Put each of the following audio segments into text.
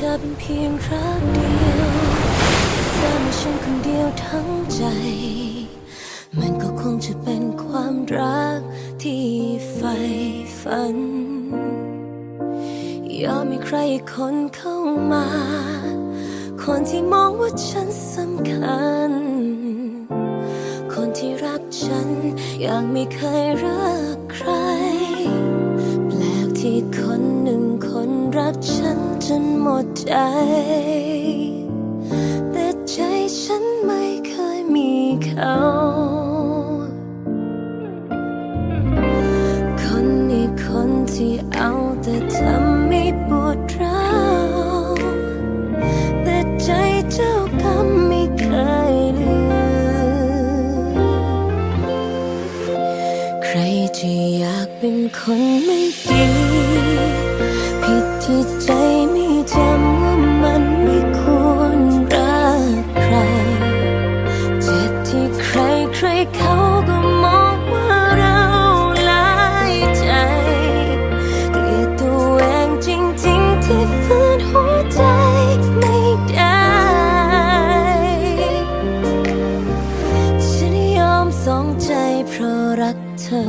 ธอเป็นเพียงรักเดียว เธอมีฉันคนเดียวทั้งใจ มันก็คงจะเป็นความรักที่ใฝ่ฝัน ยอมให้ใครคนเข้ามา คนที่มองว่าฉันสำคัญ คนที่รักฉันอย่างไม่เคยรักใคร แปลกที่คนหนึ่งคนรักฉัน จนหมดใจ แต่ใจฉันไม่เคยมีเขา คนนี้คนที่เอาแต่ทำให้ปวดร้าวแต่ใจเจ้ากรรมไม่เคยลืม ใครที่อยากเป็นคนไม่ดี เขาก็มองว่าเราหลายใจ เกลียดตัวเองจริงๆ ที่ฝืนหัวใจไม่ได้ ฉันยอมสองใจเพราะรักเธอ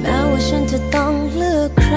แม้ว่าฉันจะต้องเลือกใคร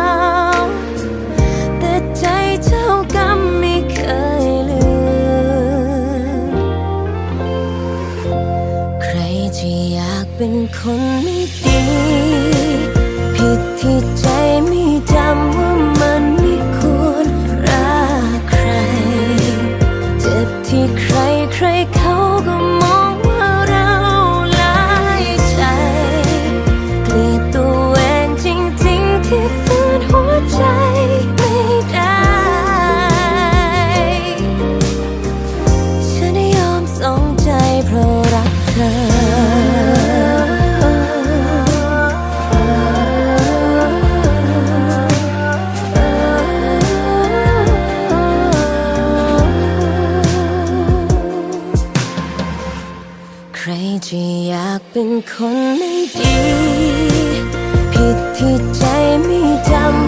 เป็นคนไม่ดี ผิดที่ใจไม่จำว่ามันไม่ควรรักใคร เจ็บที่ใครใคร ที่อยากเป็นคนไม่ดี ผิดที่ใจไม่จำ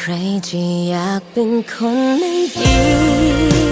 ใครจะอยากเป็นคนไม่ดี